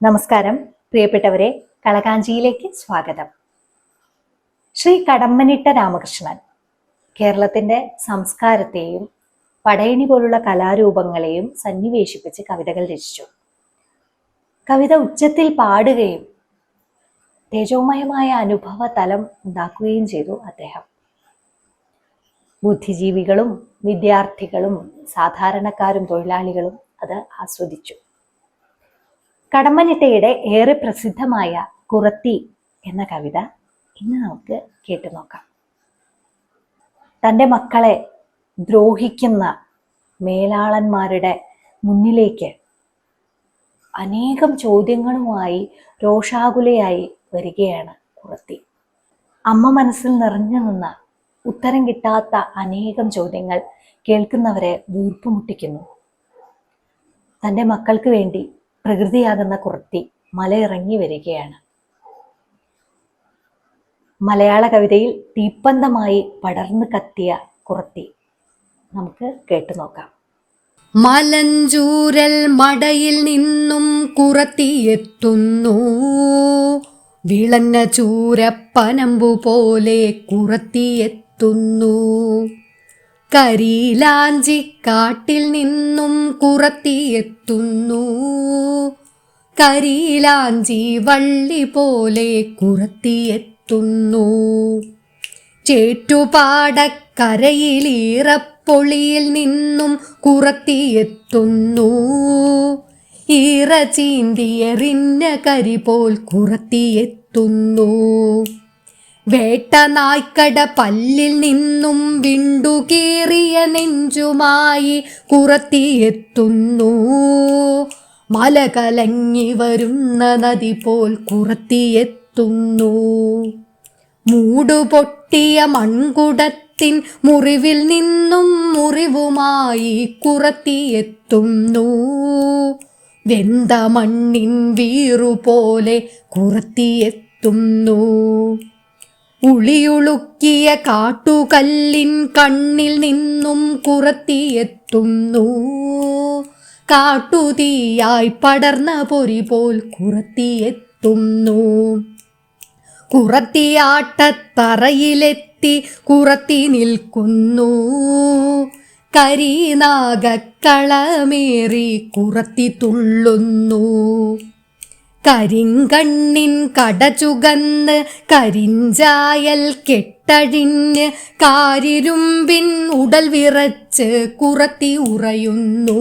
നമസ്കാരം. പ്രിയപ്പെട്ടവരെ കളകാഞ്ചിയിലേക്ക് സ്വാഗതം. ശ്രീ കടമ്മനിട്ട രാമകൃഷ്ണൻ കേരളത്തിന്റെ സംസ്കാരത്തെയും പടയണി പോലുള്ള കലാരൂപങ്ങളെയും സന്നിവേശിപ്പിച്ച് കവിതകൾ രചിച്ചു. കവിത ഉച്ചത്തിൽ പാടുകയും തേജോമയമായ അനുഭവ തലം ഉണ്ടാക്കുകയും ചെയ്തു അദ്ദേഹം. ബുദ്ധിജീവികളും വിദ്യാർത്ഥികളും സാധാരണക്കാരും തൊഴിലാളികളും അത് ആസ്വദിച്ചു. കടമ്മനിട്ടയുടെ ഏറെ പ്രസിദ്ധമായ കുറത്തി എന്ന കവിത ഇന്ന് നമുക്ക് കേട്ടു നോക്കാം. തന്റെ മക്കളെ ദ്രോഹിക്കുന്ന മേലാളന്മാരുടെ മുന്നിലേക്ക് അനേകം ചോദ്യങ്ങളുമായി രോഷാകുലയായി വരികയാണ് കുറത്തി. അമ്മ മനസ്സിൽ നിറഞ്ഞു നിന്ന ഉത്തരം കിട്ടാത്ത അനേകം ചോദ്യങ്ങൾ കേൾക്കുന്നവരെ വീർപ്പുമുട്ടിക്കുന്നു. തന്റെ മക്കൾക്ക് വേണ്ടി പ്രകൃതിയാകുന്ന കുറത്തി മലയിറങ്ങി വരികയാണ്. മലയാള കവിതയിൽ തീപ്പന്തമായി പടർന്നു കത്തിയ കുറത്തി നമുക്ക് കേട്ടു നോക്കാം. മലഞ്ചൂരൽ മടയിൽ നിന്നും കുറത്തിയെത്തുന്നു വിളഞ്ഞ ചൂരപ്പനമ്പു പോലെ കുറത്തിയെത്തുന്നു കരിയിലാഞ്ചിക്കാട്ടിൽ നിന്നും കുറത്തിയെത്തുന്നു. കരിയിലാഞ്ചി വള്ളി പോലെ കുറത്തിയെത്തുന്നു. ചേറ്റുപാടക്കരയിലീറപ്പൊളിയിൽ നിന്നും കുറത്തിയെത്തുന്നു. ഈറ ചീന്തിയെറിഞ്ഞ കരി പോൽ കുറത്തിയെത്തുന്നു. വേട്ട നായ്ക്കട പല്ലിൽ നിന്നും വിണ്ടുകീറിയ നെഞ്ചുമായി കുറത്തിയെത്തുന്നു. മല കലങ്ങി വരുന്ന നദി പോൽ കുറത്തിയെത്തുന്നു. മൂടുപൊട്ടിയ മൺകുടത്തിൻ മുറിവിൽ നിന്നും മുറിവുമായി കുറത്തിയെത്തുന്നു. വെന്ത മണ്ണിൻ വീറുപോലെ കുറത്തിയെത്തുന്നു. ഉളിയുളുക്കിയ കാട്ടുകല്ലിൻ കണ്ണിൽ നിന്നും കുറത്തിയെത്തുന്നു കാട്ടുതീയായി പടർന്ന പൊരി പോൽ കുറത്തിയെത്തുന്നു കുറത്തിയാട്ടത്തറയിലെത്തി കുറത്തി നിൽക്കുന്നു. കരിനാഗക്കളമേറി കുറത്തി തുള്ളുന്നു. കരിങ്കണ്ണിൻ കടചുകന്ന് കരിഞ്ചായൽ കെട്ടഴിഞ്ഞ് കാരിരുമ്പിൻ ഉടൽ വിറച്ച് കുറത്തി ഉറയുന്നു.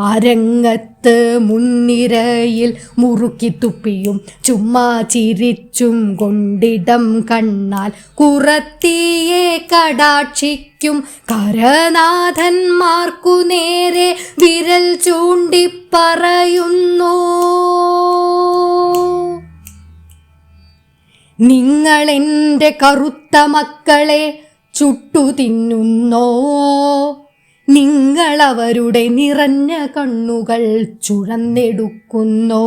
അരങ്ങത്ത് മുൻനിരയിൽ മുറുക്കി തുപ്പിയും ചുമ്മാ ചിരിച്ചും കൊണ്ടിടം കണ്ണാൽ കുറത്തിയെ കടാക്ഷിക്കും. കരനാഥന്മാർക്കു നേരെ വിരൽ ചൂണ്ടിപ്പറയുന്നു നിങ്ങളെന്റെ കറുത്ത മക്കളെ ചുട്ടു തിന്നുന്നോ? നിങ്ങളവരുടെ നിറഞ്ഞ കണ്ണുകൾ ചുഴന്നെടുക്കുന്നോ.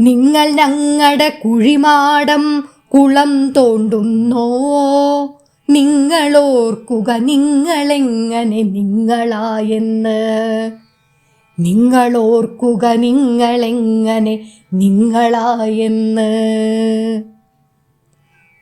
നിങ്ങൾ ഞങ്ങളുടെ കുഴിമാടം കുളം തോണ്ടുന്നോ. നിങ്ങളോർക്കുക നിങ്ങളെങ്ങനെ നിങ്ങളായെന്ന്. നിങ്ങളോർക്കുക നിങ്ങളെങ്ങനെ നിങ്ങളായെന്ന്.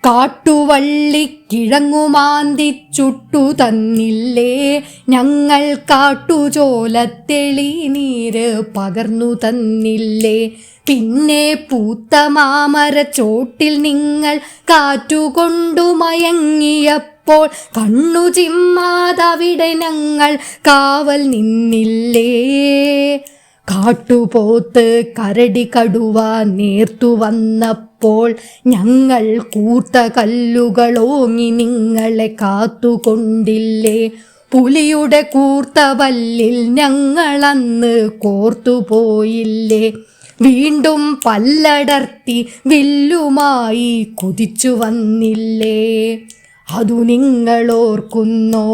കാട്ടുവള്ളി കിഴങ്ങുമാന്തി ചുട്ടു തന്നില്ലേ. ഞങ്ങൾ കാട്ടുചോലത്തെളി നീര് പകർന്നു തന്നില്ലേ. പിന്നെ പൂത്ത മാമര ചോട്ടിൽ നിങ്ങൾ കാറ്റുകൊണ്ടു മയങ്ങിയപ്പോൾ കണ്ണു ചിമ്മാതവിടെ ഞങ്ങൾ കാവൽ നിന്നില്ലേ. കാട്ടുപോത്ത് കരടി കടുവ നേർത്തു വന്നപ്പോൾ ഞങ്ങൾ കൂർത്ത കല്ലുകളോങ്ങി നിങ്ങളെ കാത്തുകൊണ്ടില്ലേ. പുലിയുടെ കൂർത്ത പല്ലിൽ ഞങ്ങളന്ന് കോർത്തുപോയില്ലേ വീണ്ടും പല്ലടർത്തി വില്ലുമായി കുതിച്ചു വന്നില്ലേ. അതു നിങ്ങളോർക്കുന്നോ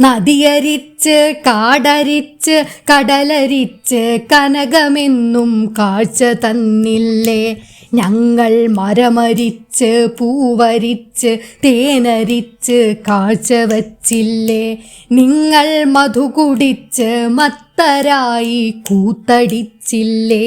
നദിയരിച്ച് കാടരിച്ച് കടലരിച്ച് കനകമെന്നും കാഴ്ച തന്നില്ലേ? ഞങ്ങൾ മരമരിച്ച് പൂവരിച്ച് തേനരിച്ച് കാഴ്ച വച്ചില്ലേ? നിങ്ങൾ മധു കുടിച്ച് മത്തരായി കൂത്തടിച്ചില്ലേ?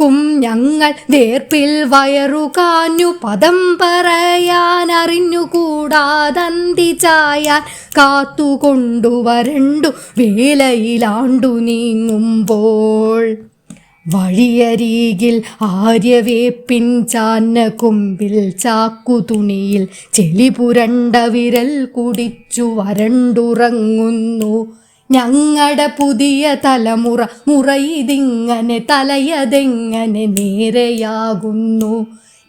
വഴിയൊരുക്കും ഞങ്ങൾ വേർപ്പിൽ വയറുകാഞ്ഞു പദം പറയാൻ അറിഞ്ഞുകൂടാതന്തി ചായാൻ കാത്തുകൊണ്ടുവരണ്ടു വേലയിലാണ്ടു നീങ്ങുമ്പോൾ. വഴിയരികിൽ ആര്യവേപ്പിൻ ചാന്ന കൊമ്പിൽ ചാക്കുതുണിയിൽ ചെളി പുരണ്ട വിരൽ കുടിച്ചു വരണ്ടുറങ്ങുന്നു. ഞങ്ങളുടെ പുതിയ തലമുറ മുറയിതിങ്ങനെ തലയതെങ്ങനെ നേരെയാകുന്നു?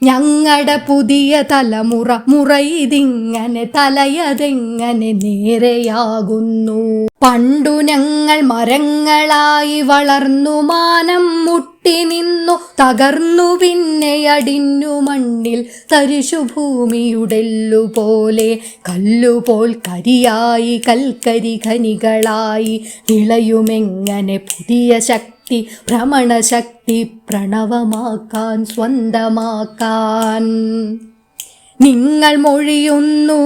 ഞങ്ങളുടെ പുതിയ തലമുറ മുറയിതിങ്ങനെ തലയതെങ്ങനെ നേരെയാകുന്നു? പണ്ടു ഞങ്ങൾ മരങ്ങളായി വളർന്നു മാനം മുട്ടി നിന്നു തകർന്നു പിന്നെ അടിഞ്ഞു മണ്ണിൽ തരിശുഭൂമിയുടെല്ലുപോലെ കല്ലുപോൽ കരിയായി കൽക്കരി ഖനികളായി വിളയുമെങ്ങനെ പുതിയ ശക്തി ഭ്രമണശക്തി പ്രണവമാക്കാൻ സ്വന്തമാക്കാൻ. നിങ്ങൾ മൊഴിയുന്നു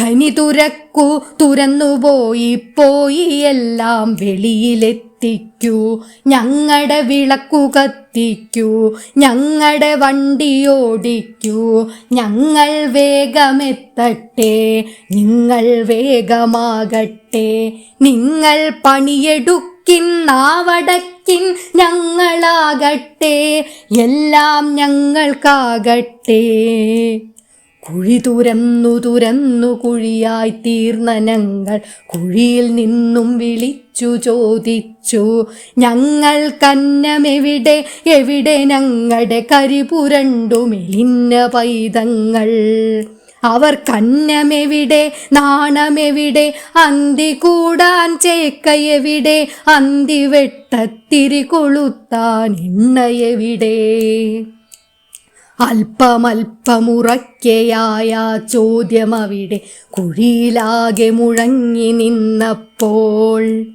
ഖനി തുരക്കു തുറന്നുപോയി പോയി എല്ലാം വെളിയിലെത്തിക്കൂ. ഞങ്ങളുടെ വിളക്കു കത്തിക്കൂ ഞങ്ങളുടെ വണ്ടി ഓടിക്കൂ ഞങ്ങൾ വേഗമെത്തട്ടെ നിങ്ങൾ വേഗമാകട്ടെ. നിങ്ങൾ പണിയെടുക്കിൻ നാവടക്കിൻ ഞങ്ങളാകട്ടെ എല്ലാം ഞങ്ങൾക്കാകട്ടെ. കുഴി തുരന്നു തുരന്നു കുഴിയായി തീർന്ന ഞങ്ങൾ കുഴിയിൽ നിന്നും വിളിച്ചു ചോദിച്ചു ഞങ്ങൾ കന്നമെവിടെ? എവിടെ ഞങ്ങളുടെ കരിപുരണ്ടു മെലിഞ്ഞ പൈതങ്ങൾ? അവർ കന്നമെവിടെ? നാണമെവിടെ? അന്തി കൂടാൻ ചേക്കയെവിടെ? അന്തി വെട്ടത്തിരി കൊളുത്താൻ എണ്ണയെവിടെ? അല്പമല്പമുറയ്ക്കയായ ചോദ്യം അവിടെ കുഴിയിലാകെ മുഴങ്ങി നിന്നപ്പോൾ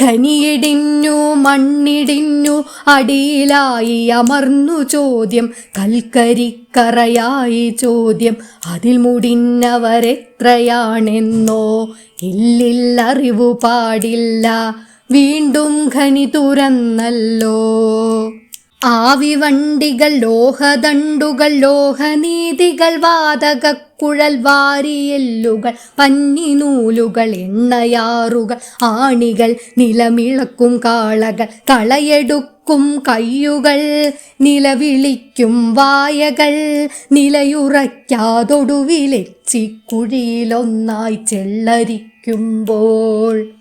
ഖനിയിടിഞ്ഞു മണ്ണിടിഞ്ഞു അടിയിലായി അമർന്നു ചോദ്യം. കൽക്കരിക്കറയായി ചോദ്യം. അതിൽ മുടിന്നവരെത്രയാണെന്നോ ഇല്ലില്ലറിവു പാടില്ല. വീണ്ടും ഖനി തുറന്നല്ലോ ആവിവണ്ടികൾ ലോഹദണ്ടുകൾ ലോഹനീതികൾ വാതകക്കുഴൽ വാരിയെല്ലുകൾ പന്നിനൂലുകൾ എണ്ണയാറുകൾ ആണികൾ നിലമിളക്കും കാളകൾ കളയെടുക്കും കയ്യുകൾ നിലവിളിക്കും വായകൾ നിലയുറയ്ക്കാതൊടുവിലെച്ചിക്കുഴിയിലൊന്നായി ചെള്ളരിക്കുമ്പോൾ.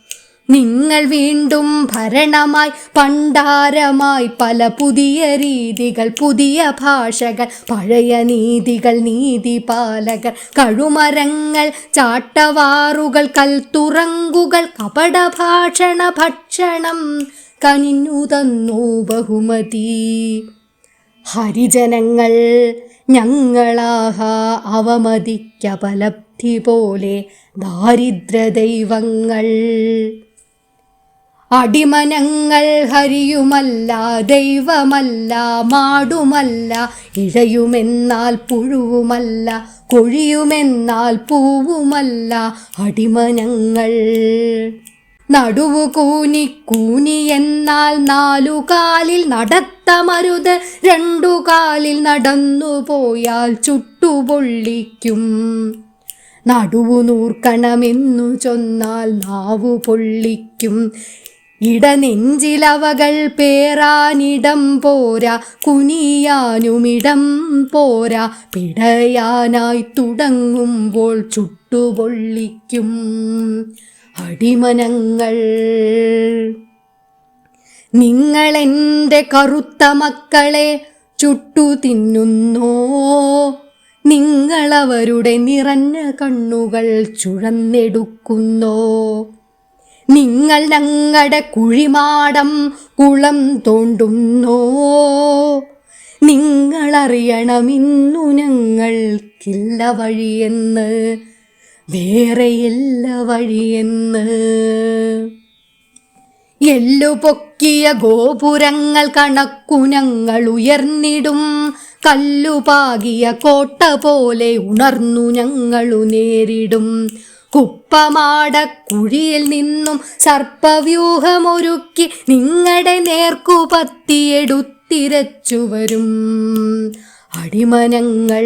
നിങ്ങൾ വീണ്ടും ഭരണമായി പണ്ടാരമായി പല പുതിയ രീതികൾ പുതിയ ഭാഷകൾ പഴയ നീതികൾ നീതിപാലകർ കഴുമരങ്ങൾ ചാട്ടവാറുകൾ കൽത്തുറങ്കുകൾ കപടഭാഷണ ഭക്ഷണം കനിഞ്ഞു തന്നു ബഹുമതി. ഹരിജനങ്ങൾ ഞങ്ങളാഹ അവമതിക്കപലബ്ധി പോലെ ദാരിദ്ര ദൈവങ്ങൾ. അടിമനങ്ങൾ ഹരിയുമല്ല ദൈവമല്ല മാടുമല്ല ഇഴയുമെന്നാൽ പുഴുവുമല്ല കൊഴിയുമെന്നാൽ പൂവുമല്ല അടിമനങ്ങൾ. നടുവു കൂനി കൂനി എന്നാൽ നാലു കാലിൽ നടത്തമരുത് രണ്ടു കാലിൽ നടന്നു പോയാൽ ചുട്ടുപൊള്ളിക്കും. നടുവു നൂർക്കണമെന്നു ചൊന്നാൽ നാവു പൊള്ളിക്കും ഇടനെഞ്ചിലവകൾ പേറാനിടം പോരാ കുനിയാനുമിടം പോരാ. പിടയാനായി തുടങ്ങുമ്പോൾ ചുട്ടുപൊള്ളിക്കും അടിമനങ്ങൾ. നിങ്ങളെന്റെ കറുത്ത മക്കളെ ചുട്ടു തിന്നുന്നോ നിങ്ങളവരുടെ നിറഞ്ഞ കണ്ണുകൾ ചുഴന്നെടുക്കുന്നോ? നിങ്ങൾ ഞങ്ങളുടെ കുഴിമാടം കുളം തോണ്ടുന്നോ? നിങ്ങളറിയണമിന്നു ഞങ്ങൾക്കില്ല വഴിയെന്ന് വേറെയില്ല വഴിയെന്ന്. എല്ലു പൊക്കിയ ഗോപുരങ്ങൾ ഗോപുരങ്ങൾ കണക്കുനങ്ങൾ ഉയർന്നിടും കല്ലുപാകിയ കോട്ട പോലെ ഉണർന്നു ഞങ്ങളു നേരിടും. കുപ്പമാടക്കുഴിയിൽ നിന്നും സർപ്പവ്യൂഹമൊരുക്കി നിങ്ങളുടെ നേർക്കു പത്തിയെടുത്തിരച്ചു വരും അടിമനങ്ങൾ.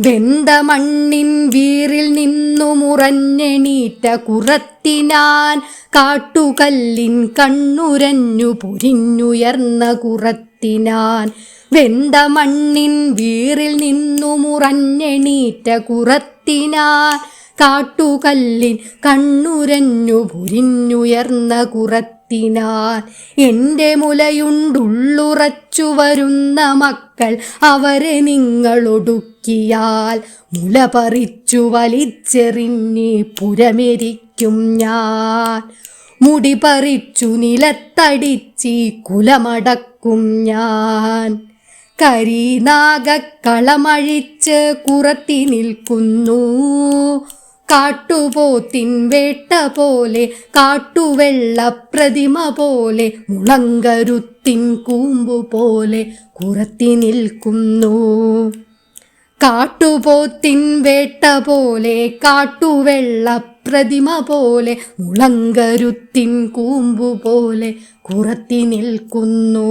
വെന്ത മണ്ണിൻ വീറിൽ നിന്നു മുറഞ്ഞെണീറ്റ കുറത്തിനാൻ കാട്ടുകല്ലിൻ കണ്ണുരഞ്ഞു പൊരിഞ്ഞുയർന്ന കുറത്തിനാൻ വെന്ത മണ്ണിൻ വീറിൽ നിന്നു മുറഞ്ഞെണീറ്റ കുറത്തിനാൻ കാട്ടുകല്ലിൻ കണ്ണുരഞ്ഞു പുരിഞ്ഞുയർന്ന കുറത്തിനാൽ എന്റെ മുലയുണ്ടുള്ളുറച്ചു വരുന്ന മക്കൾ അവരെ നിങ്ങളൊടുക്കിയാൽ മുല പറിച്ചു വലിച്ചെറിഞ്ഞി പുരമെരിക്കും ഞാൻ. മുടി പറിച്ചു നിലത്തടിച്ചി കുലമടക്കും ഞാൻ. കളമഴിച്ച് കുറത്തി നിൽക്കുന്നു. കാട്ടുപോത്തിൻ വേട്ട പോലെ കാട്ടുവെള്ള പ്രതിമ പോലെ മുളങ്കരുത്തിൻ കൂമ്പു പോലെ കുറത്തി നിൽക്കുന്നു. കാട്ടുപോത്തിൻ വേട്ട പോലെ കാട്ടുവെള്ള പ്രതിമ പോലെ മുളങ്കരുത്തിൻ കൂമ്പു പോലെ കുറത്തി നിൽക്കുന്നു.